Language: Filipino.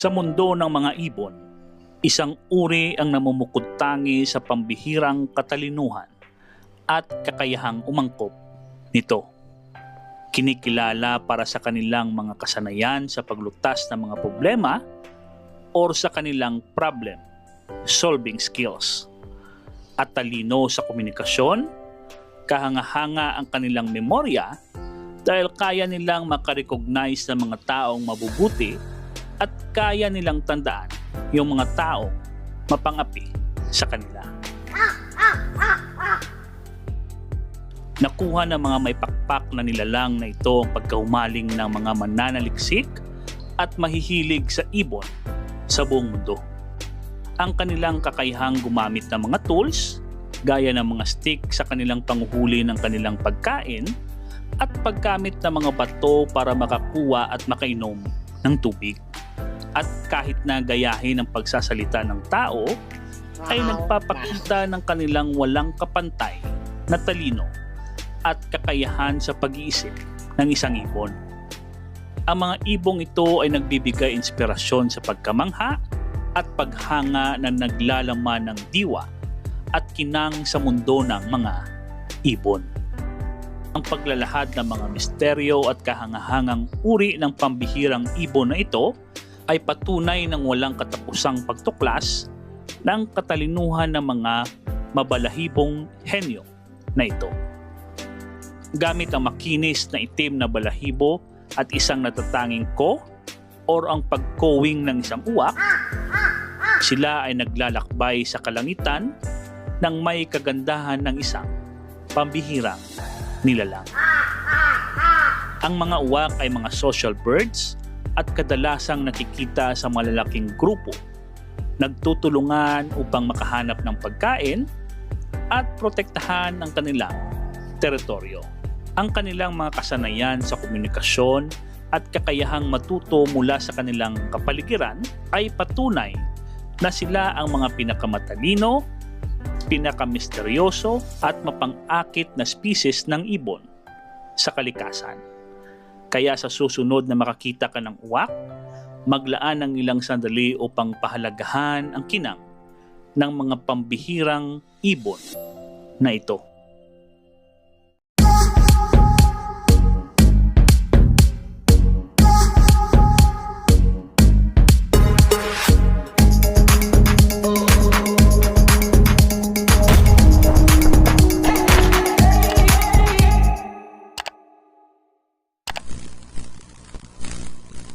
Sa mundo ng mga ibon, isang uri ang namumukod tangi sa pambihirang katalinuhan at kakayahang umangkop nito. Kinikilala para sa kanilang mga kasanayan sa paglutas ng mga problema or sa kanilang problem solving skills. At talino sa komunikasyon, kahanga-hanga ang kanilang memorya dahil kaya nilang makarecognize ng mga taong mabubuti at kaya nilang tandaan yung mga taong mapangapi sa kanila. Nakuha ng mga may pakpak na nilalang na ito ang pagkahumaling ng mga mananaliksik at mahihilig sa ibon sa buong mundo. Ang kanilang kakayahang gumamit ng mga tools, gaya ng mga stick sa kanilang panguhuli ng kanilang pagkain, at paggamit ng mga bato para makakuha at makainom ng tubig. At kahit na gayahin ang pagsasalita ng tao, ay nagpapakita ng kanilang walang kapantay na talino at kakayahan sa pag-iisip ng isang ibon. Ang mga ibong ito ay nagbibigay inspirasyon sa pagkamangha at paghanga na naglalaman ng diwa at kinang sa mundo ng mga ibon. Ang paglalahad ng mga misteryo at kahangahangang uri ng pambihirang ibon na ito ay patunay ng walang katapusang pagtuklas ng katalinuhan ng mga mabalahibong henyo na ito. Gamit ang makinis na itim na balahibo at isang natatanging ko or ang pagkowing ng isang uwak, sila ay naglalakbay sa kalangitan ng may kagandahan ng isang pambihirang nilalang. Ang mga uwak ay mga social birds at kadalasang nakikita sa malalaking grupo. Nagtutulungan upang makahanap ng pagkain at protektahan ang kanilang teritoryo. Ang kanilang mga kasanayan sa komunikasyon at kakayahang matuto mula sa kanilang kapaligiran ay patunay na sila ang mga pinakamatalino, pinakamisteryoso at mapang-akit na species ng ibon sa kalikasan. Kaya sa susunod na makakita ka ng uwak, maglaan ng ilang sandali upang pahalagahan ang kinang ng mga pambihirang ibon na ito.